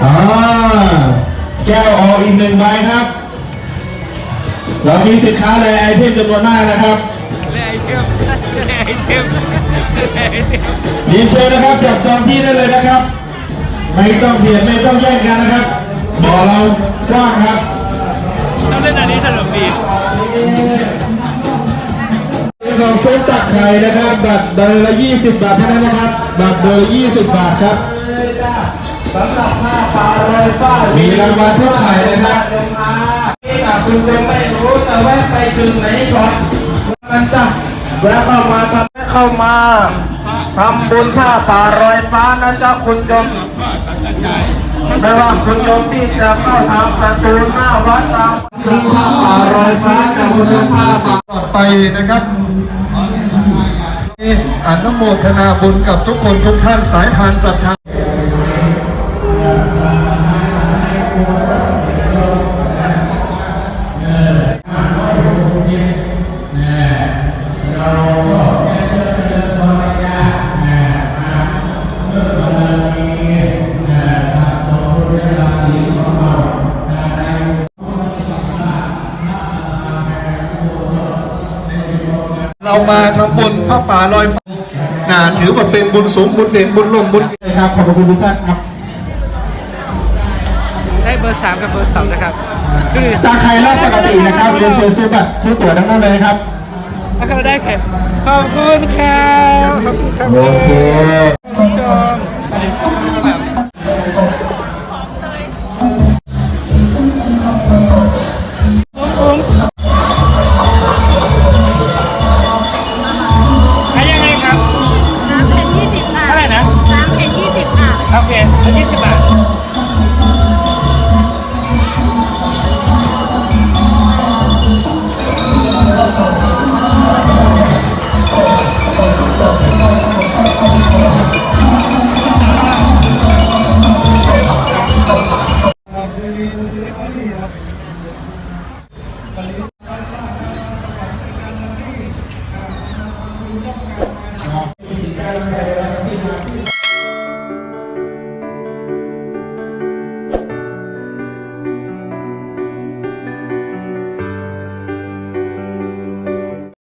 แก้วออกอีกหนึ่งใบครับ เรามีสินค้าและไอเทมจำนวนมากนะครับแร่ไอเทมแร่ไอเทมแร่ไอเทมเรียนเชิญนะครับจับจองที่ได้เลยนะครับ ไม่ต้องเบียดไม่ต้องแย่งกันนะครับบ่อเรากว้างครับต้องเล่นอันนี้สนุกดีของเซ็ตตักไข่นะครับบัตรเดินละ20 บาทเท่านั้นนะครับบัตรเดินละ20 บาทครับ สำหรับผ้าป่าลอยฟ้ามีรางวัลทุกไข่นะครับลงมาที่ถ้าคุณยังไม่รู้จะแวะไปจุดไหนก่อนมันจะแวะเข้ามาทำเข้ามาทำบุญผ้าป่าลอยฟ้านะจ๊ะคุณโยมไม่ว่าคุณโยมที่จะเข้าทางประตูหน้าวัดตามผ้าป่าลอยฟ้ากับคุณโยมผ้าป่าต่อไปนะครับอนุโมทนาบุญกับทุกคนทุกท่านสายทานศรัทธา เรามาทำบุญพระป่าลอยฟ้าน่าถือว่าเป็นบุญสูงบุญเด่นบุญล่มบุญครับขอบคุณทุกท่านครับได้เบอร์สามกับเบอร์สองนะครับคือจากใครรอบปกตินะครับเรียนเชิญซื้อบัตรซื้อตั๋วทั้งนั้นเลยครับถ้าเขาได้แค่ขอบคุณครับขอบคุณครับ coming.